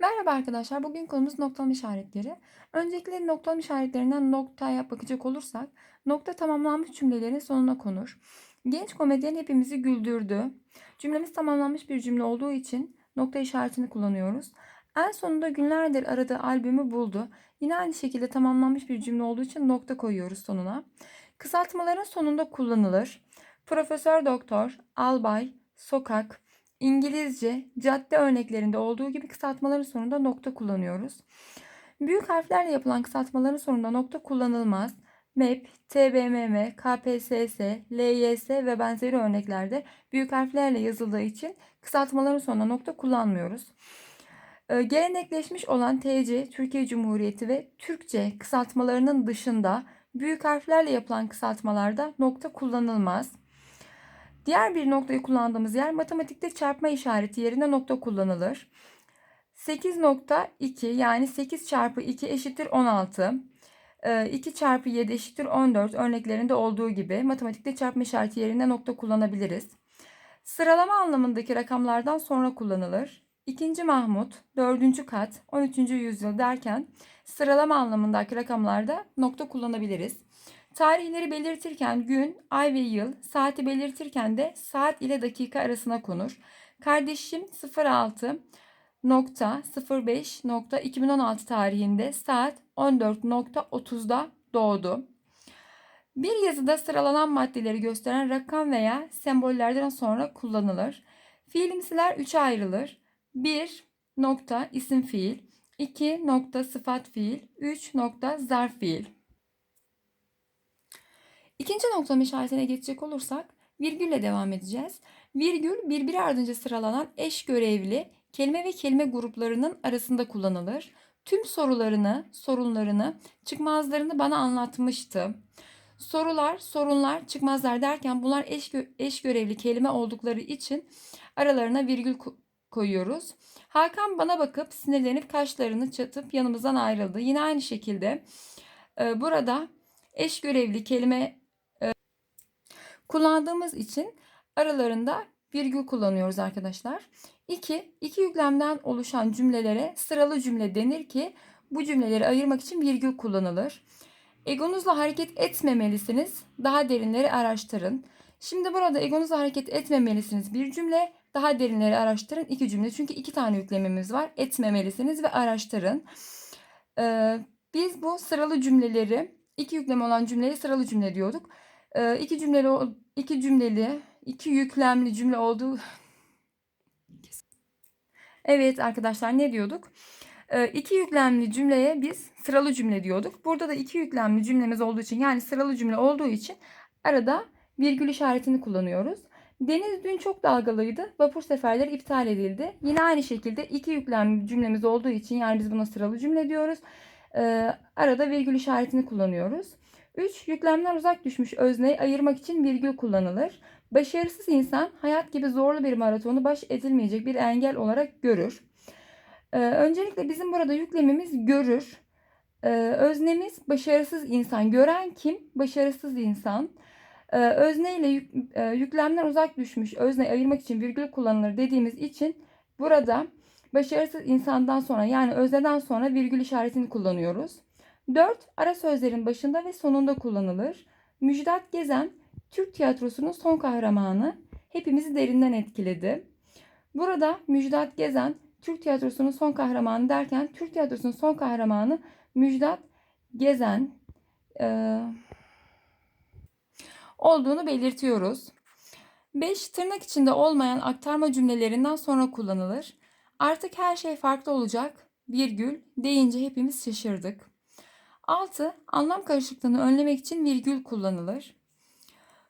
Merhaba arkadaşlar. Bugün konumuz noktalama işaretleri. Öncelikle noktalama işaretlerinden noktaya bakacak olursak, nokta tamamlanmış cümlelerin sonuna konur. Genç komedyen hepimizi güldürdü. Cümlemiz tamamlanmış bir cümle olduğu için nokta işaretini kullanıyoruz. En sonunda günlerdir aradığı albümü buldu. Yine aynı şekilde tamamlanmış bir cümle olduğu için nokta koyuyoruz sonuna. Kısaltmaların sonunda kullanılır. Profesör doktor, albay, sokak, İngilizce, cadde örneklerinde olduğu gibi kısaltmaların sonunda nokta kullanıyoruz. Büyük harflerle yapılan kısaltmaların sonunda nokta kullanılmaz. MEP, TBMM, KPSS, LYS ve benzeri örneklerde büyük harflerle yazıldığı için kısaltmaların sonuna nokta kullanmıyoruz. Ee, Gelenekleşmiş olan TC, Türkiye Cumhuriyeti ve Türkçe kısaltmalarının dışında büyük harflerle yapılan kısaltmalarda nokta kullanılmaz. Diğer bir noktayı kullandığımız yer matematikte çarpma işareti yerine nokta kullanılır. 8.2 yani 8 çarpı 2 eşittir 16. 2 çarpı 7 eşittir 14 örneklerinde olduğu gibi matematikte çarpma işareti yerine nokta kullanabiliriz. Sıralama anlamındaki rakamlardan sonra kullanılır. 2. Mahmut, 4. kat, 13. yüzyıl derken sıralama anlamındaki rakamlarda nokta kullanabiliriz. Tarihleri belirtirken gün, ay ve yıl, saati belirtirken de saat ile dakika arasına konur. Kardeşim 06.05.2016 tarihinde saat 14.30'da doğdu. Bir yazıda sıralanan maddeleri gösteren rakam veya sembollerden sonra kullanılır. Fiilimsiler üçe ayrılır. 1 nokta isim fiil, 2 nokta sıfat fiil, 3 nokta zarf fiil. İkinci noktalama işaretine geçecek olursak virgülle devam edeceğiz. Virgül birbiri ardınca sıralanan eş görevli kelime ve kelime gruplarının arasında kullanılır. Tüm sorularını, sorunlarını, çıkmazlarını bana anlatmıştı. Sorular, sorunlar, çıkmazlar derken bunlar eş, gö- eş görevli kelime oldukları için aralarına virgül ko- koyuyoruz. Hakan bana bakıp sinirlenip kaşlarını çatıp yanımızdan ayrıldı. Yine aynı şekilde e, burada eş görevli kelime kullandığımız için aralarında virgül kullanıyoruz arkadaşlar. 2. İki yüklemden oluşan cümlelere sıralı cümle denir ki bu cümleleri ayırmak için virgül kullanılır. Egonuzla hareket etmemelisiniz. Daha derinleri araştırın. Şimdi burada egonuzla hareket etmemelisiniz bir cümle. Daha derinleri araştırın iki cümle. Çünkü iki tane yüklemimiz var. Etmemelisiniz ve araştırın. Ee, biz bu sıralı cümleleri iki yüklem olan cümleye sıralı cümle diyorduk. Ee, iki cümleli iki cümleli, iki yüklemli cümle olduğu Evet arkadaşlar ne diyorduk? Ee, iki yüklemli cümleye biz sıralı cümle diyorduk. Burada da iki yüklemli cümlemiz olduğu için yani sıralı cümle olduğu için arada virgül işaretini kullanıyoruz. Deniz dün çok dalgalıydı. Vapur seferleri iptal edildi. Yine aynı şekilde iki yüklemli cümlemiz olduğu için yani biz buna sıralı cümle diyoruz. Ee, arada virgül işaretini kullanıyoruz. 3. Yüklemden uzak düşmüş özneyi ayırmak için virgül kullanılır. Başarısız insan hayat gibi zorlu bir maratonu baş edilmeyecek bir engel olarak görür. Ee, öncelikle bizim burada yüklemimiz görür. Ee, öznemiz başarısız insan. Gören kim? Başarısız insan. Ee, özne ile yük, e, yüklemden uzak düşmüş özneyi ayırmak için virgül kullanılır dediğimiz için burada başarısız insandan sonra yani özneden sonra virgül işaretini kullanıyoruz. 4. Ara sözlerin başında ve sonunda kullanılır. Müjdat Gezen, Türk tiyatrosunun son kahramanı, hepimizi derinden etkiledi. Burada Müjdat Gezen, Türk tiyatrosunun son kahramanı derken Türk tiyatrosunun son kahramanı Müjdat Gezen e, olduğunu belirtiyoruz. 5. Tırnak içinde olmayan aktarma cümlelerinden sonra kullanılır. Artık her şey farklı olacak, virgül deyince hepimiz şaşırdık. 6. Anlam karışıklığını önlemek için virgül kullanılır.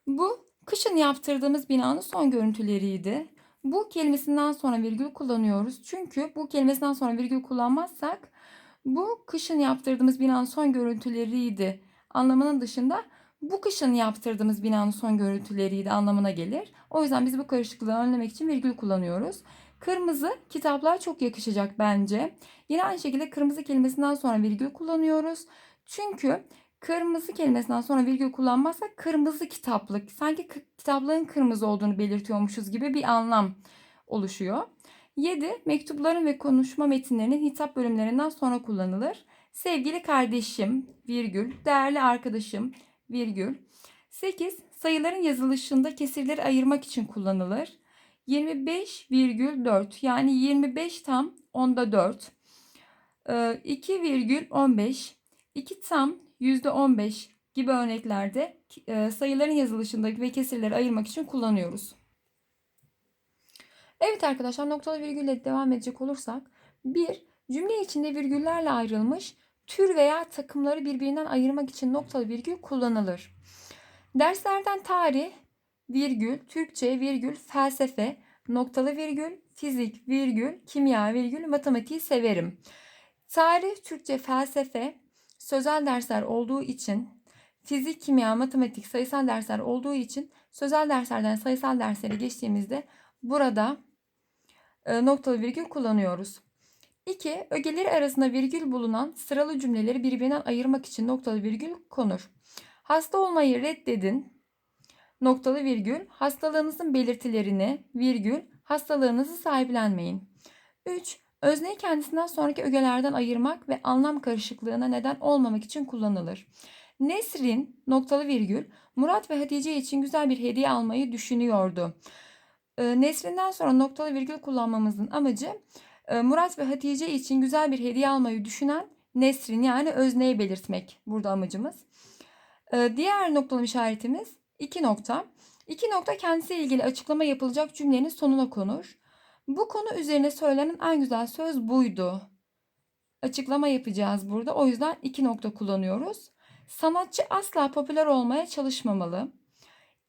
Bu kışın yaptırdığımız binanın son görüntüleriydi. Bu kelimesinden sonra virgül kullanıyoruz. Çünkü bu kelimesinden sonra virgül kullanmazsak bu kışın yaptırdığımız binanın son görüntüleriydi anlamının dışında bu kışın yaptırdığımız binanın son görüntüleriydi anlamına gelir. O yüzden biz bu karışıklığı önlemek için virgül kullanıyoruz. Kırmızı kitaplar çok yakışacak bence. Yine aynı şekilde kırmızı kelimesinden sonra virgül kullanıyoruz. Çünkü kırmızı kelimesinden sonra virgül kullanmazsak kırmızı kitaplık sanki kitaplığın kırmızı olduğunu belirtiyormuşuz gibi bir anlam oluşuyor. 7. Mektupların ve konuşma metinlerinin hitap bölümlerinden sonra kullanılır. Sevgili kardeşim, virgül, değerli arkadaşım, virgül. 8. Sayıların yazılışında kesirleri ayırmak için kullanılır. 25,4 yani 25 tam onda 4. 2,15 2 tam %15 gibi örneklerde e, sayıların yazılışındaki ve kesirleri ayırmak için kullanıyoruz. Evet arkadaşlar noktalı virgülle devam edecek olursak 1. Cümle içinde virgüllerle ayrılmış tür veya takımları birbirinden ayırmak için noktalı virgül kullanılır. Derslerden tarih, virgül, Türkçe, virgül, felsefe, noktalı virgül, fizik, virgül, kimya, virgül, matematiği severim. Tarih, Türkçe, felsefe, sözel dersler olduğu için, fizik, kimya, matematik, sayısal dersler olduğu için sözel derslerden sayısal derslere geçtiğimizde burada e, noktalı virgül kullanıyoruz. 2. Ögeleri arasında virgül bulunan sıralı cümleleri birbirinden ayırmak için noktalı virgül konur. Hasta olmayı reddedin. Noktalı virgül. Hastalığınızın belirtilerini virgül. Hastalığınızı sahiplenmeyin. 3. Özneyi kendisinden sonraki ögelerden ayırmak ve anlam karışıklığına neden olmamak için kullanılır. Nesrin noktalı virgül Murat ve Hatice için güzel bir hediye almayı düşünüyordu. Ee, Nesrin'den sonra noktalı virgül kullanmamızın amacı e, Murat ve Hatice için güzel bir hediye almayı düşünen Nesrin yani özneyi belirtmek burada amacımız. Ee, diğer noktalama işaretimiz iki nokta. İki nokta kendisiyle ilgili açıklama yapılacak cümlenin sonuna konur. Bu konu üzerine söylenen en güzel söz buydu. Açıklama yapacağız burada. O yüzden iki nokta kullanıyoruz. Sanatçı asla popüler olmaya çalışmamalı.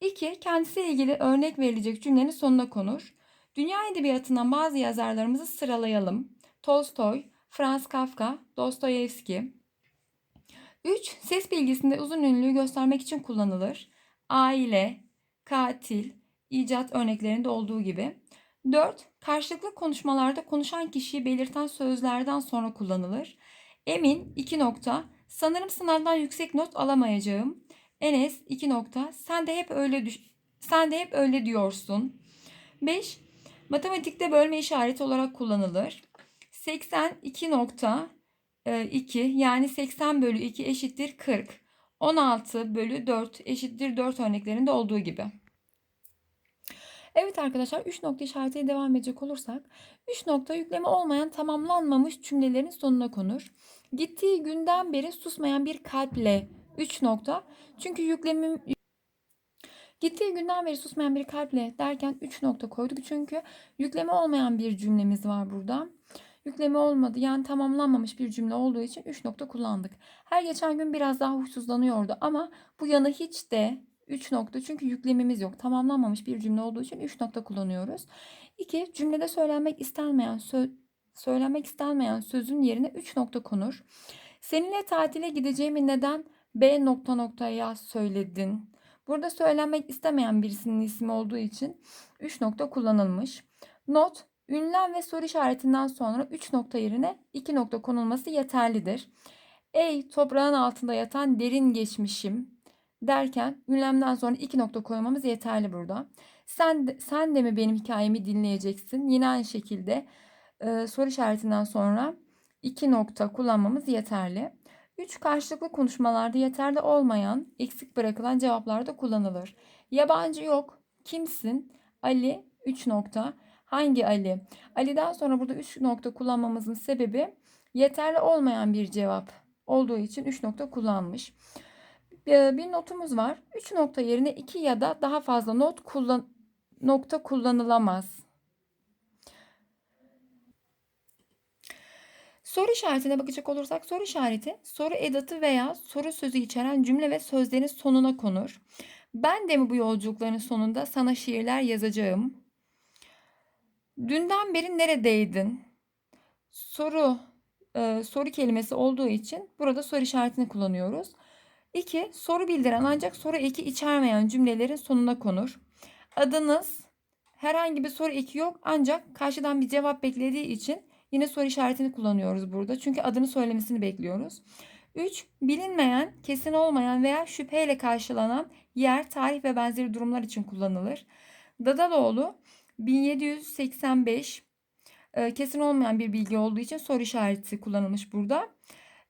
2. Kendisiyle ilgili örnek verilecek cümlenin sonuna konur. Dünya edebiyatından bazı yazarlarımızı sıralayalım. Tolstoy, Franz Kafka, Dostoyevski. 3. Ses bilgisinde uzun ünlüyü göstermek için kullanılır. Aile, katil, icat örneklerinde olduğu gibi. 4. Karşılıklı konuşmalarda konuşan kişiyi belirten sözlerden sonra kullanılır. Emin 2 nokta. Sanırım sınavdan yüksek not alamayacağım. Enes 2 nokta. Sen de hep öyle düş sen de hep öyle diyorsun. 5. Matematikte bölme işareti olarak kullanılır. 82 nokta 2 e, yani 80 bölü 2 eşittir 40. 16 bölü 4 eşittir 4 örneklerinde olduğu gibi. Evet arkadaşlar 3 nokta işaretiyle devam edecek olursak 3 nokta yükleme olmayan tamamlanmamış cümlelerin sonuna konur. Gittiği günden beri susmayan bir kalple 3 nokta. Çünkü yüklemim Gittiği günden beri susmayan bir kalple derken 3 nokta koyduk. Çünkü yükleme olmayan bir cümlemiz var burada. Yükleme olmadı yani tamamlanmamış bir cümle olduğu için 3 nokta kullandık. Her geçen gün biraz daha huysuzlanıyordu ama bu yanı hiç de 3 nokta çünkü yüklemimiz yok. Tamamlanmamış bir cümle olduğu için 3 nokta kullanıyoruz. 2. Cümlede söylenmek istenmeyen söz söylenmek istenmeyen sözün yerine 3 nokta konur. Seninle tatile gideceğimi neden B nokta noktaya söyledin? Burada söylenmek istemeyen birisinin ismi olduğu için 3 nokta kullanılmış. Not Ünlem ve soru işaretinden sonra 3 nokta yerine 2 nokta konulması yeterlidir. Ey toprağın altında yatan derin geçmişim derken ünlemden sonra 2 nokta koymamız yeterli burada. Sen de, sen de mi benim hikayemi dinleyeceksin? Yine aynı şekilde e, soru işaretinden sonra 2 nokta kullanmamız yeterli. 3 karşılıklı konuşmalarda yeterli olmayan, eksik bırakılan cevaplarda kullanılır. Yabancı yok. Kimsin? Ali 3 nokta. Hangi Ali? Ali'den sonra burada 3 nokta kullanmamızın sebebi yeterli olmayan bir cevap olduğu için 3 nokta kullanmış. Bir notumuz var. 3 nokta yerine 2 ya da daha fazla not kullan nokta kullanılamaz. Soru işaretine bakacak olursak soru işareti soru edatı veya soru sözü içeren cümle ve sözlerin sonuna konur. Ben de mi bu yolculukların sonunda sana şiirler yazacağım? Dünden beri neredeydin? Soru e, soru kelimesi olduğu için burada soru işaretini kullanıyoruz. 2. Soru bildiren ancak soru 2 içermeyen cümlelerin sonuna konur. Adınız herhangi bir soru 2 yok ancak karşıdan bir cevap beklediği için yine soru işaretini kullanıyoruz burada. Çünkü adını söylemesini bekliyoruz. 3. Bilinmeyen, kesin olmayan veya şüpheyle karşılanan yer, tarih ve benzeri durumlar için kullanılır. Dadaloğlu 1785 e, kesin olmayan bir bilgi olduğu için soru işareti kullanılmış burada.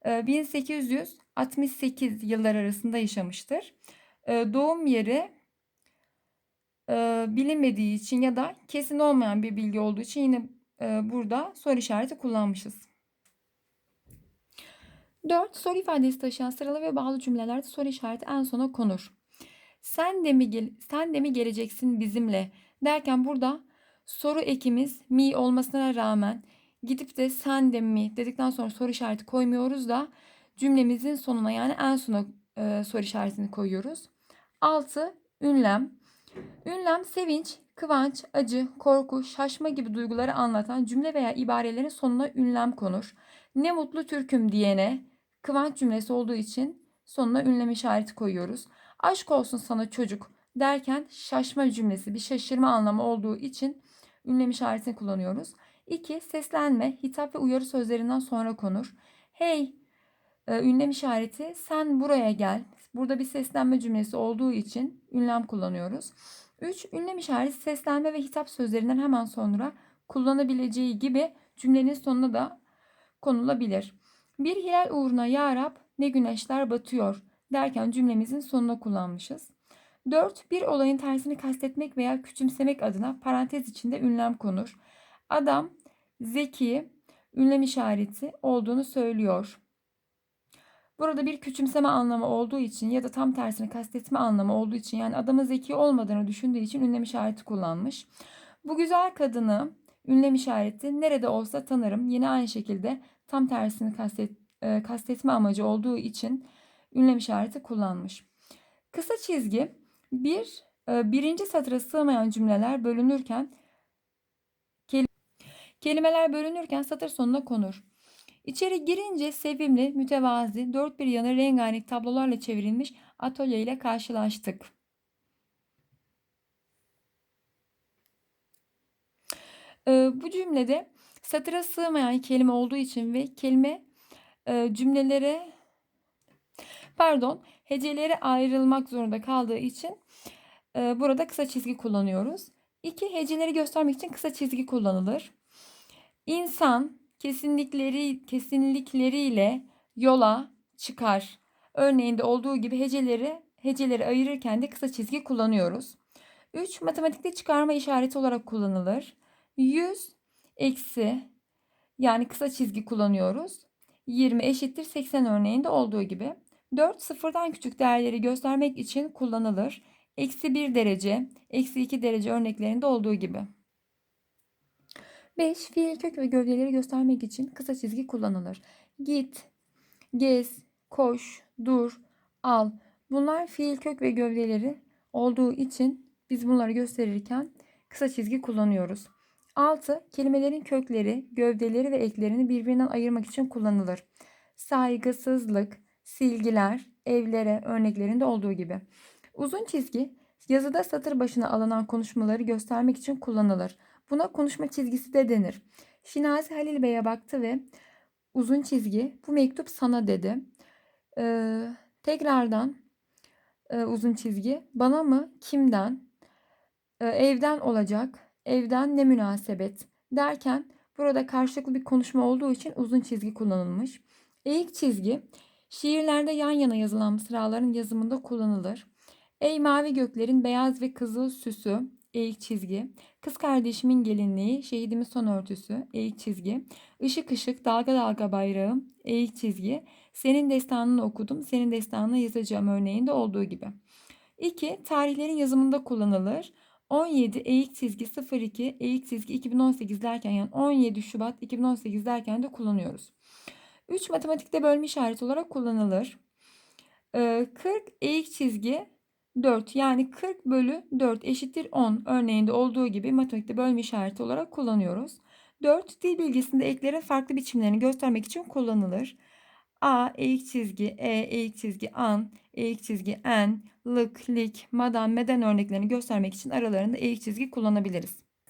E, 1800 68 yıllar arasında yaşamıştır. Ee, doğum yeri e, bilinmediği için ya da kesin olmayan bir bilgi olduğu için yine e, burada soru işareti kullanmışız. 4. Soru ifadesi taşıyan sıralı ve bağlı cümlelerde soru işareti en sona konur. Sen de mi, gel sen de mi geleceksin bizimle derken burada soru ekimiz mi olmasına rağmen gidip de sen de mi dedikten sonra soru işareti koymuyoruz da cümlemizin sonuna yani en sona e, soru işaretini koyuyoruz. 6. Ünlem. Ünlem sevinç, kıvanç, acı, korku, şaşma gibi duyguları anlatan cümle veya ibarelerin sonuna ünlem konur. Ne mutlu Türk'üm diyene kıvanç cümlesi olduğu için sonuna ünlem işareti koyuyoruz. Aşk olsun sana çocuk derken şaşma cümlesi bir şaşırma anlamı olduğu için ünlem işaretini kullanıyoruz. 2. Seslenme, hitap ve uyarı sözlerinden sonra konur. Hey, ünlem işareti sen buraya gel. Burada bir seslenme cümlesi olduğu için ünlem kullanıyoruz. 3. Ünlem işareti seslenme ve hitap sözlerinden hemen sonra kullanabileceği gibi cümlenin sonuna da konulabilir. Bir hilal uğruna ya Rab ne güneşler batıyor derken cümlemizin sonuna kullanmışız. 4. Bir olayın tersini kastetmek veya küçümsemek adına parantez içinde ünlem konur. Adam zeki ünlem işareti olduğunu söylüyor. Burada bir küçümseme anlamı olduğu için ya da tam tersini kastetme anlamı olduğu için yani adamın zeki olmadığını düşündüğü için ünlem işareti kullanmış. Bu güzel kadını ünlem işareti nerede olsa tanırım. Yine aynı şekilde tam tersini kastet, e, kastetme amacı olduğu için ünlem işareti kullanmış. Kısa çizgi bir e, birinci satıra sığmayan cümleler bölünürken kelimeler bölünürken satır sonuna konur. İçeri girince sevimli, mütevazi, dört bir yanı rengarenk tablolarla çevrilmiş atölye ile karşılaştık. Ee, bu cümlede satıra sığmayan kelime olduğu için ve kelime e, cümlelere pardon hecelere ayrılmak zorunda kaldığı için e, burada kısa çizgi kullanıyoruz. İki heceleri göstermek için kısa çizgi kullanılır. İnsan kesinlikleri kesinlikleriyle yola çıkar. Örneğinde olduğu gibi heceleri heceleri ayırırken de kısa çizgi kullanıyoruz. 3. Matematikte çıkarma işareti olarak kullanılır. 100 eksi yani kısa çizgi kullanıyoruz. 20 eşittir 80 örneğinde olduğu gibi. 4 sıfırdan küçük değerleri göstermek için kullanılır. Eksi 1 derece, eksi 2 derece örneklerinde olduğu gibi. 5. Fiil kök ve gövdeleri göstermek için kısa çizgi kullanılır. Git, gez, koş, dur, al. Bunlar fiil kök ve gövdeleri olduğu için biz bunları gösterirken kısa çizgi kullanıyoruz. 6. Kelimelerin kökleri, gövdeleri ve eklerini birbirinden ayırmak için kullanılır. Saygısızlık, silgiler, evlere örneklerinde olduğu gibi. Uzun çizgi yazıda satır başına alınan konuşmaları göstermek için kullanılır. Buna konuşma çizgisi de denir. Şinazi Halil Bey'e baktı ve uzun çizgi bu mektup sana dedi. Ee, tekrardan e, uzun çizgi bana mı kimden e, evden olacak evden ne münasebet derken burada karşılıklı bir konuşma olduğu için uzun çizgi kullanılmış. Eğik çizgi şiirlerde yan yana yazılan mısraların yazımında kullanılır. Ey mavi göklerin beyaz ve kızıl süsü eğik çizgi. Kız kardeşimin gelinliği, şehidimin son örtüsü, eğik çizgi. Işık ışık, dalga dalga bayrağım, eğik çizgi. Senin destanını okudum, senin destanını yazacağım örneğinde olduğu gibi. 2. Tarihlerin yazımında kullanılır. 17 eğik çizgi 02 eğik çizgi 2018 derken yani 17 Şubat 2018 derken de kullanıyoruz. 3 matematikte bölme işareti olarak kullanılır. 40 eğik çizgi 4 yani 40 bölü 4 eşittir 10 örneğinde olduğu gibi matematikte bölme işareti olarak kullanıyoruz. 4 dil bilgisinde eklerin farklı biçimlerini göstermek için kullanılır. A, eğik çizgi, E, eğik çizgi, an, eğik çizgi, en, lık, lik, madan, meden örneklerini göstermek için aralarında eğik çizgi kullanabiliriz.